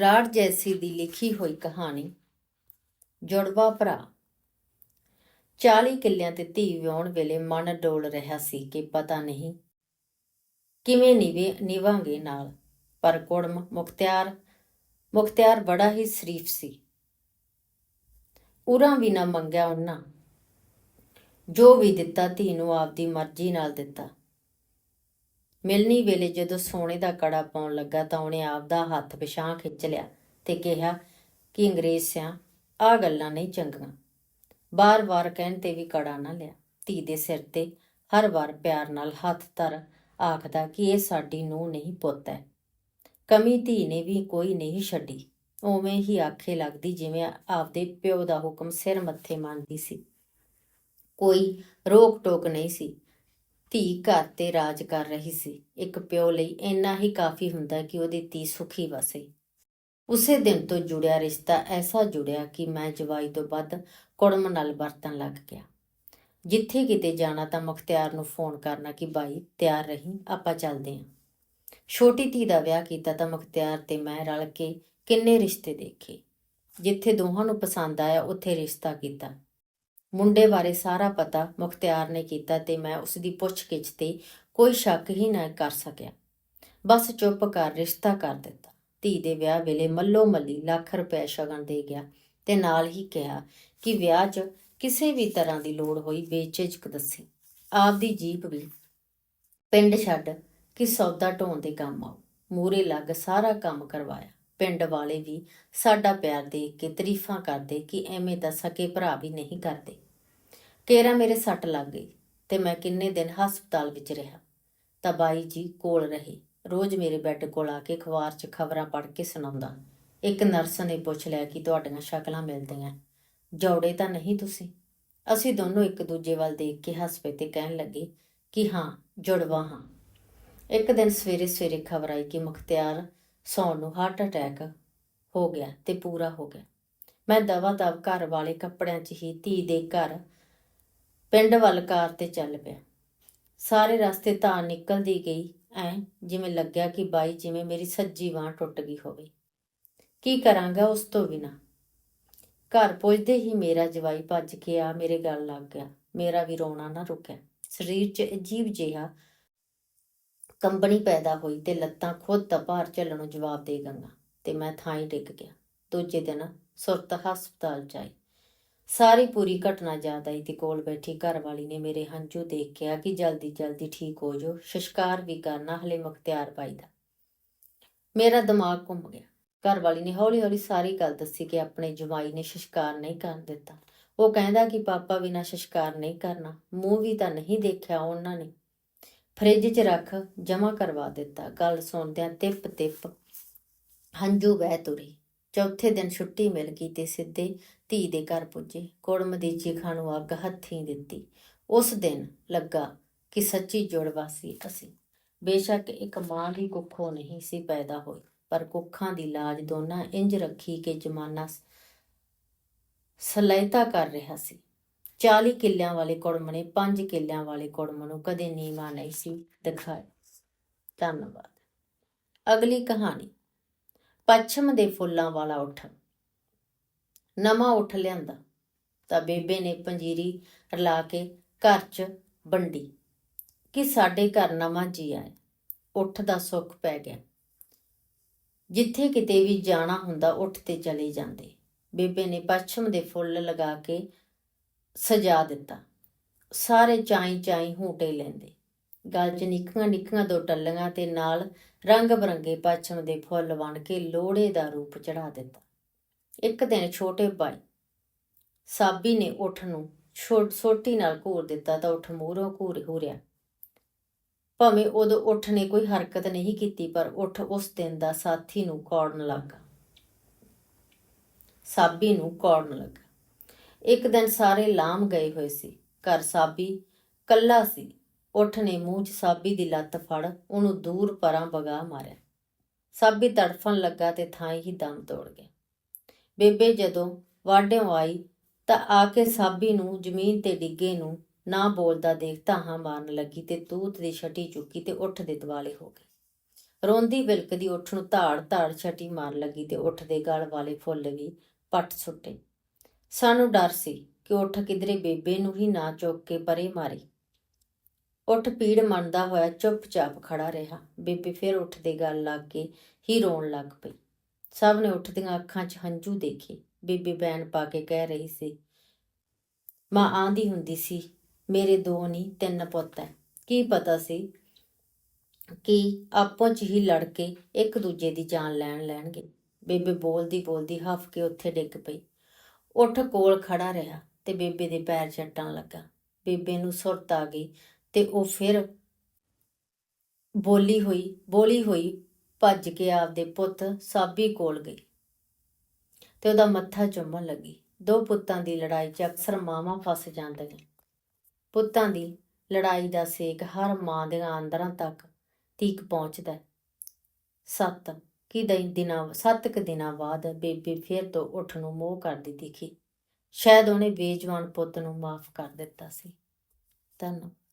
ਰਾੜ ਜੈਸੀ ਦੀ ਲਿਖੀ ਹੋਈ ਕਹਾਣੀ, ਜੁੜਵਾ ਭਰਾ। 40 ਕਿੱਲਿਆਂ ਤੇ ਧੀ ਵਿਆਉਣ ਵੇਲੇ ਮਨ ਡੋਲ ਰਿਹਾ ਸੀ ਕਿ ਪਤਾ ਨਹੀਂ ਕਿਵੇਂ ਨਿਵੇ, ਨਿਵਾਂਗੇ ਨਾਲ, ਪਰ ਕੁੜਮ ਮੁਖਤਿਆਰ ਮੁਖਤਿਆਰ ਬੜਾ ਹੀ ਸ਼ਰੀਫ ਸੀ। ਉਰਾਂ ਵੀ ਨਾ ਮੰਗਿਆ ਉਹਨਾਂ। ਜੋ ਵੀ ਦਿੱਤਾ ਧੀ ਨੂੰ ਆਪਦੀ ਮਰਜ਼ੀ ਨਾਲ ਦਿੱਤਾ। ਮਿਲਣੀ ਵੇਲੇ ਜਦੋਂ ਸੋਨੇ ਦਾ ਕੜਾ ਪਾਉਣ ਲੱਗਾ ਤਾਂ ਉਹਨੇ ਆਪਦਾ ਹੱਥ ਪਿਛਾਂ ਖਿੱਚ ਲਿਆ ਤੇ ਕਿਹਾ, ਕਿ ਅੰਗਰੇਜ਼ ਸਿਆ ਆ ਗੱਲਾਂ ਨਹੀਂ ਚੰਗੀਆਂ। ਬਾਰ-ਬਾਰ ਕਹਿਣ ਤੇ ਵੀ ਕੜਾ ਨਾ ਲਿਆ। ਧੀ ਦੇ ਸਿਰ ਤੇ ਹਰ ਵਾਰ ਪਿਆਰ ਨਾਲ ਹੱਥ ਧਰ ਆਖਦਾ ਕਿ ਇਹ ਸਾਡੀ ਨੂੰ ਨਹੀਂ, ਪੁੱਤ ਹੈ। ਕਮੀ ਧੀ ਨੇ ਵੀ ਕੋਈ ਨਹੀਂ ਛੱਡੀ। ਉਵੇਂ ਹੀ ਆਖੇ ਲੱਗਦੀ ਜਿਵੇਂ ਆਪਦੇ ਪਿਓ ਦਾ ਹੁਕਮ ਸਿਰ ਮੱਥੇ ਮੰਨਦੀ ਸੀ। ਕੋਈ ਰੋਕ ਟੋਕ ਨਹੀਂ ਸੀ। ਧੀ ਘਰ ਤੇ ਰਾਜ ਕਰ ਰਹੀ ਸੀ। ਇੱਕ ਪਿਓ ਲਈ ਇੰਨਾ ਹੀ ਕਾਫੀ ਹੁੰਦਾ ਕਿ ਉਹਦੀ ਧੀ ਸੁਖੀ ਵਸੇ। ਉਸੇ ਦਿਨ ਤੋਂ ਜੁੜਿਆ ਰਿਸ਼ਤਾ ਐਸਾ ਜੁੜਿਆ ਕਿ ਮੈਂ ਜਵਾਈ ਤੋਂ ਵੱਧ ਕੁੜਮ ਨਾਲ ਵਰਤਣ ਲੱਗ ਗਿਆ। ਜਿੱਥੇ ਕਿਤੇ ਜਾਣਾ ਤਾਂ ਮੁਖਤਿਆਰ ਨੂੰ ਫੋਨ ਕਰਨਾ ਕਿ ਬਾਈ ਤਿਆਰ ਰਹੀਂ, ਆਪਾਂ ਚੱਲਦੇ ਹਾਂ। ਛੋਟੀ ਧੀ ਦਾ ਵਿਆਹ ਕੀਤਾ ਤਾਂ ਮੁਖਤਿਆਰ ਤੇ ਮੈਂ ਰਲ ਕੇ ਕਿੰਨੇ ਰਿਸ਼ਤੇ ਦੇਖੇ। ਜਿੱਥੇ ਦੋਹਾਂ ਨੂੰ ਪਸੰਦ ਆਇਆ, ਉੱਥੇ ਰਿਸ਼ਤਾ ਕੀਤਾ। ਮੁੰਡੇ ਬਾਰੇ ਸਾਰਾ ਪਤਾ ਮੁਖਤਿਆਰ ਨੇ ਕੀਤਾ ਤੇ ਮੈਂ ਉਸ ਦੀ ਪੁੱਛਗਿੱਛ ਤੇ ਕੋਈ ਸ਼ੱਕ ਹੀ ਨਾ ਕਰ ਸਕਿਆ। ਬਸ ਚੁੱਪ ਕਰ ਰਿਸ਼ਤਾ ਕਰ ਦਿੱਤਾ। ਧੀ ਦੇ ਵਿਆਹ ਵੇਲੇ ਮੱਲੋ ਮੱਲੀ ਲੱਖ ਰੁਪਏ ਸ਼ਗਨ ਦੇ ਗਿਆ ਤੇ ਨਾਲ ਹੀ ਕਿਹਾ ਕਿ ਵਿਆਹ 'ਚ ਕਿਸੇ ਵੀ ਤਰ੍ਹਾਂ ਦੀ ਲੋੜ ਹੋਈ ਬੇਚਿਜਕ ਦੱਸੀ। ਆਪਦੀ ਜੀਪ ਵੀ ਪਿੰਡ ਛੱਡ ਕਿ ਸੌਦਾ ਢੋਣ ਦੇ ਕੰਮ ਆਉ। ਮੂਰੇ ਲੱਗ ਸਾਰਾ ਕੰਮ ਕਰਵਾਇਆ। ਪਿੰਡ ਵਾਲੇ ਵੀ ਸਾਡਾ ਪਿਆਰ ਦੇਖ ਕੇ ਤਾਰੀਫਾਂ ਕਰਦੇ ਕਿ ਐਵੇਂ ਤਾਂ ਸਕੇ ਭਰਾ ਵੀ ਨਹੀਂ ਕਰਦੇ। ਕੇਰਾ ਮੇਰੇ ਸੱਟ ਲੱਗ ਗਈ ਤੇ ਮੈਂ ਕਿੰਨੇ ਦਿਨ ਹਸਪਤਾਲ ਵਿੱਚ ਰਿਹਾ। ਤਾਂ ਬਾਈ ਜੀ ਕੋਲ ਰਹੇ। ਰੋਜ਼ ਮੇਰੇ ਬੈੱਡ ਕੋਲ ਆ ਕੇ ਅਖਬਾਰ 'ਚ ਖਬਰਾਂ ਪੜ੍ਹ ਕੇ ਸੁਣਾਉਂਦਾ। ਇੱਕ ਨਰਸ ਨੇ ਪੁੱਛ ਲਿਆ ਕਿ ਤੁਹਾਡੀਆਂ ਸ਼ਕਲਾਂ ਮਿਲਦੀਆਂ। ਜੋੜੇ ਤਾਂ ਨਹੀਂ ਤੁਸੀਂ? ਅਸੀਂ ਦੋਨੋਂ ਇੱਕ ਦੂਜੇ ਵੱਲ ਦੇਖ ਕੇ ਹੱਸ ਪਏ ਤੇ ਕਹਿਣ ਲੱਗੇ ਕਿ ਹਾਂ, ਜੁੜਵਾ ਹਾਂ। ਇੱਕ ਦਿਨ ਸਵੇਰੇ ਸਵੇਰੇ ਖਬਰ ਆਈ ਕਿ ਮੁਖਤਿਆਰ ਸੌਣ ਨੂੰ ਹਾਰਟ ਅਟੈਕ ਹੋ ਗਿਆ ਤੇ ਪੂਰਾ ਹੋ ਗਿਆ। ਮੈਂ ਦਵਾ ਦਵ ਘਰ ਵਾਲੇ ਕੱਪੜਿਆਂ 'ਚ ਹੀ ਧੀ ਦੇ ਘਰ ਪਿੰਡ ਵੱਲ ਕਾਰ ਤੇ ਚੱਲ ਪਿਆ। ਸਾਰੇ ਰਸਤੇ ਤਾਂ ਨਿਕਲਦੀ ਗਈ, ਐ ਜਿਵੇਂ ਲੱਗਿਆ ਕਿ ਬਾਈ ਜਿਵੇਂ ਮੇਰੀ ਸੱਜੀ ਬਾਹ ਟੁੱਟ ਗਈ ਹੋਵੇ। ਕੀ ਕਰਾਂਗਾ ਉਸ ਤੋਂ ਬਿਨਾ? ਘਰ ਪਹੁੰਚਦੇ ਹੀ ਮੇਰਾ ਜਵਾਈ ਭੱਜ ਕੇ ਆ ਮੇਰੇ ਗੱਲ ਲੱਗ ਗਿਆ। ਮੇਰਾ ਵੀ ਰੋਣਾ ਨਾ ਰੁਕਿਆ। ਸਰੀਰ 'ਚ ਅਜੀਬ ਜਿਹਾ ਕੰਬਣੀ ਪੈਦਾ ਹੋਈ ਤੇ ਲੱਤਾਂ ਖੁਦ ਦਾ ਭਾਰ ਝੱਲਣੋਂ ਜਵਾਬ ਦੇ ਗੰਗਾ ਤੇ ਮੈਂ ਥਾਂ ਹੀ ਡਿੱਗ ਗਿਆ। ਦੂਜੇ ਦਿਨ ਸੁਰਤ ਹਸਪਤਾਲ ਚ ਸਾਰੀ ਪੂਰੀ ਘਟਨਾ ਯਾਦ ਆਈ ਤੇ ਕੋਲ ਬੈਠੀ ਘਰ ਵਾਲੀ ਨੇ ਮੇਰੇ ਹੰਝੂ ਦੇਖ ਕਿਹਾ ਕਿ ਜਲਦੀ ਜਲਦੀ ਠੀਕ ਹੋ ਜਾਓ, ਸ਼ਸ਼ਕਾਰ ਵੀ ਕਰਨਾ, ਹਲੇ ਮੁਖਤਿਆਰ ਪਾਈ ਦਾ। ਮੇਰਾ ਦਿਮਾਗ ਘੁੰਮ ਗਿਆ। ਘਰ ਵਾਲੀ ਨੇ ਹੌਲੀ ਹੌਲੀ ਸਾਰੀ ਗੱਲ ਦੱਸੀ ਕਿ ਆਪਣੇ ਜਵਾਈ ਨੇ ਸ਼ਸ਼ਕਾਰ ਨਹੀਂ ਕਰਨ ਦਿੱਤਾ। ਉਹ ਕਹਿੰਦਾ ਕਿ ਪਾਪਾ ਬਿਨਾ ਸ਼ਸ਼ਕਾਰ ਨਹੀਂ ਕਰਨਾ, ਮੂੰਹ ਵੀ ਤਾਂ ਨਹੀਂ ਦੇਖਿਆ ਉਹਨਾਂ ਨੇ। ਫ੍ਰਿਜ 'ਚ ਰੱਖ ਜਮਾ ਕਰਵਾ ਦਿੱਤਾ। ਗੱਲ ਸੁਣਦਿਆਂ ਤਿਪ ਤਿਪ ਹੰਝੂ ਵਹਿ ਤੁਰੀ। ਚੌਥੇ ਦਿਨ ਛੁੱਟੀ ਮਿਲ ਗਈ ਤੇ ਸਿੱਧੇ ਧੀ ਦੇ ਘਰ ਪੁੱਜੇ। ਕੁੜਮ ਦੀ ਚੀਖਾਂ ਨੂੰ ਅੱਗ ਹੱਥੀਂ ਦਿੱਤੀ। ਉਸ ਦਿਨ ਲੱਗਾ ਕਿ ਸੱਚੀ ਜੁੜਵਾ ਸੀ ਅਸੀਂ। ਬੇਸ਼ੱਕ ਇੱਕ ਮਾਂ ਦੀ ਕੁੱਖੋਂ ਨਹੀਂ ਸੀ ਪੈਦਾ ਹੋਈ, ਪਰ ਕੁੱਖਾਂ ਦੀ ਲਾਜ ਦੋਨਾਂ ਇੰਜ ਰੱਖੀ ਕਿ ਜਮਾਨਾ ਸਲੈਤਾ ਕਰ ਰਿਹਾ ਸੀ। 40 ਕਿੱਲਿਆਂ ਵਾਲੇ ਕੁੜਮ ਨੇ 5 ਕਿੱਲਿਆਂ ਵਾਲੇ ਕੁੜਮ ਨੂੰ ਕਦੇ ਨੀਵਾ ਨਹੀਂ ਸੀ ਦਿਖਾਇਆ ਧੰਨਵਾਦ। ਅਗਲੀ ਕਹਾਣੀ। ਪੱਛਮ ਦੇ ਫੁੱਲਾਂ ਵਾਲਾ ਉੱਠ। ਨਵਾਂ ਉੱਠ ਲਿਆਂਦਾ। ਤਾਂ ਬੇਬੇ ਨੇ ਪੰਜੀਰੀ ਰਲਾ ਕੇ ਘਰ 'ਚ ਵੰਡੀ ਕਿ ਸਾਡੇ ਘਰ ਨਵਾਂ ਜੀ ਆਇਆ। ਉੱਠ ਦਾ ਸੁੱਖ ਪੈ ਗਿਆ। ਜਿੱਥੇ ਕਿਤੇ ਵੀ ਜਾਣਾ ਹੁੰਦਾ ਉੱਠ ਤੇ ਚਲੇ ਜਾਂਦੇ। ਬੇਬੇ ਨੇ ਪੱਛਮ ਦੇ ਫੁੱਲ ਲਗਾ ਕੇ ਸਜਾ ਦਿੱਤਾ। ਸਾਰੇ ਚਾਈ ਚਾਈ ਹੂਟੇ ਲੈਂਦੇ। ਗਲ 'ਚ ਨਿੱਕੀਆਂ ਨਿੱਕੀਆਂ ਦੋ ਟੱਲੀਆਂ ਤੇ ਨਾਲ ਰੰਗ ਬਰੰਗੇ ਪੱਛਮ ਦੇ ਫੁੱਲ ਬਣ ਕੇ ਲੋੜੇ ਦਾ ਰੂਪ ਚੜਾ ਦਿੱਤਾ। ਇੱਕ ਦਿਨ ਛੋਟੇ ਭਾਈ ਸਾਬੀ ਨੇ ਉਠ ਨੂੰ ਛੋਟ ਛੋਟੀ ਨਾਲ ਘੂਰ ਦਿੱਤਾ ਤਾਂ ਉਠ ਮੂਹਰੋਂ ਘੂਰ ਹੁਰਿਆ ਭਾਵੇਂ ਉਦੋਂ ਉਠ ਨੇ ਕੋਈ ਹਰਕਤ ਨਹੀਂ ਕੀਤੀ, ਪਰ ਉਠ ਉਸ ਦਿਨ ਦਾ ਸਾਥੀ ਨੂੰ ਕੌੜਨ ਲੱਗਾ। ਸਾਬੀ ਨੂੰ ਕੌੜਨ ਲੱਗਾ। ਇੱਕ ਦਿਨ ਸਾਰੇ ਲਾਮ ਗਏ ਹੋਏ ਸੀ। ਘਰ ਸਾਬੀ ਕੱਲਾ ਸੀ। ਉੱਠ ਨੇ ਮੂੰਹ 'ਚ ਸਾਬੀ ਦੀ ਲੱਤ ਫੜ, ਉਹਨੂੰ ਦੂਰ ਪਰਾਂ ਬਗਾ ਮਾਰਿਆ। ਸਾਬੀ ਤੜਫਣ ਲੱਗਾ ਤੇ ਥਾਂ ਹੀ ਦਮ ਤੋੜ ਗਿਆ। ਬੇਬੇ ਜਦੋਂ ਵਾਢਿਓਂ ਆਈ ਤਾਂ ਆ ਕੇ ਸਾਬੀ ਨੂੰ ਜ਼ਮੀਨ ਤੇ ਡਿੱਗੇ ਨੂੰ ਨਾ ਬੋਲਦਾ ਦੇਖ ਧਾਹਾਂ ਮਾਰਨ ਲੱਗੀ ਤੇ ਤੂਤ ਦੀ ਛਟੀ ਚੁੱਕੀ ਤੇ ਉੱਠ ਦੇ ਦਿਵਾਲੇ ਹੋ ਗਈ। ਰੋਂਦੀ ਵਿਲਕਦੀ ਉੱਠ ਨੂੰ ਧਾੜ ਧਾੜ ਛਟੀ ਮਾਰਨ ਲੱਗੀ ਤੇ ਉੱਠ ਦੇ ਗਲ ਵਾਲੇ ਫੁੱਲ ਵੀ ਪੱਟ ਸੁੱਟੇ। ਸਾਨੂੰ ਡਰ ਸੀ ਕਿ ਉੱਠ ਕਿਧਰੇ ਬੇਬੇ ਨੂੰ ਹੀ ਨਾ ਚੁੱਕ ਕੇ ਪਰੇ ਮਾਰੇ। ਉੱਠ ਪੀੜ ਮੰਨਦਾ ਹੋਇਆ ਚੁੱਪਚਾਪ ਖੜਾ ਰਿਹਾ। ਬੇਬੇ ਫਿਰ ਉੱਠ ਦੇ ਗਲ ਲੱਗ ਕੇ ਹੀ ਰੋਣ ਲੱਗ ਪਈ। ਸਭ ਨੇ ਉੱਠ ਦੀਆਂ ਅੱਖਾਂ 'ਚ ਹੰਝੂ ਦੇਖੇ। ਬੀਬੀ ਬੈਨ ਪਾ ਕੇ ਕਹਿ ਰਹੀ ਸੀ, ਮਾਂ ਆਂਦੀ ਹੁੰਦੀ ਸੀ, ਮੇਰੇ ਦੋ ਨਹੀਂ ਤਿੰਨ ਪੁੱਤ ਐ। ਕੀ ਪਤਾ ਸੀ ਕਿ ਆਪੋ 'ਚ ਹੀ ਲੜ ਕੇ ਇੱਕ ਦੂਜੇ ਦੀ ਜਾਨ ਲੈਣ ਲੈਣਗੇ। ਬੇਬੇ ਬੋਲਦੀ ਬੋਲਦੀ ਹੱਫ ਕੇ ਉੱਥੇ ਡਿੱਗ ਪਈ। ਉੱਠ ਕੋਲ ਖੜਾ ਰਿਹਾ ਤੇ ਬੇਬੇ ਦੇ ਪੈਰ ਛੱਟਣ ਲੱਗਾ। ਬੇਬੇ ਨੂੰ ਸੁਰਤ ਆ ਗਈ। ਤੇ ਉਹ ਫਿਰ ਬੋਲੀ ਹੋਈ ਬੋਲੀ ਹੋਈ ਭੱਜ ਕੇ ਆਪਦੇ ਪੁੱਤ ਸਾਬੀ ਕੋਲ ਗਈ ਤੇ ਉਹਦਾ ਮੱਥਾ ਚੁੰਮਣ ਲੱਗੀ। ਦੋ ਪੁੱਤਾਂ ਦੀ ਲੜਾਈ 'ਚ ਅਕਸਰ ਮਾਵਾਂ ਫਸ ਜਾਂਦੀਆਂ। ਪੁੱਤਾਂ ਦੀ ਲੜਾਈ ਦਾ ਸੇਕ ਹਰ ਮਾਂ ਦੇ ਅੰਦਰਾਂ ਤੱਕ ਤੀਕ ਪਹੁੰਚਦਾ ਸੱਤ ਕਿ ਦਿਨ ਦਿਨਾਂ, ਸੱਤ ਕੁ ਦਿਨਾਂ ਬਾਅਦ ਬੇਬੇ ਫਿਰ ਤੋਂ ਉੱਠ ਨੂੰ ਮੋਹ ਕਰਦੀ ਦਿਖੀ। ਸ਼ਾਇਦ ਉਹਨੇ ਬੇਜਵਾਨ ਪੁੱਤ ਨੂੰ ਮਾਫ ਕਰ ਦਿੱਤਾ ਸੀ। ਧੰਨਵਾਦ।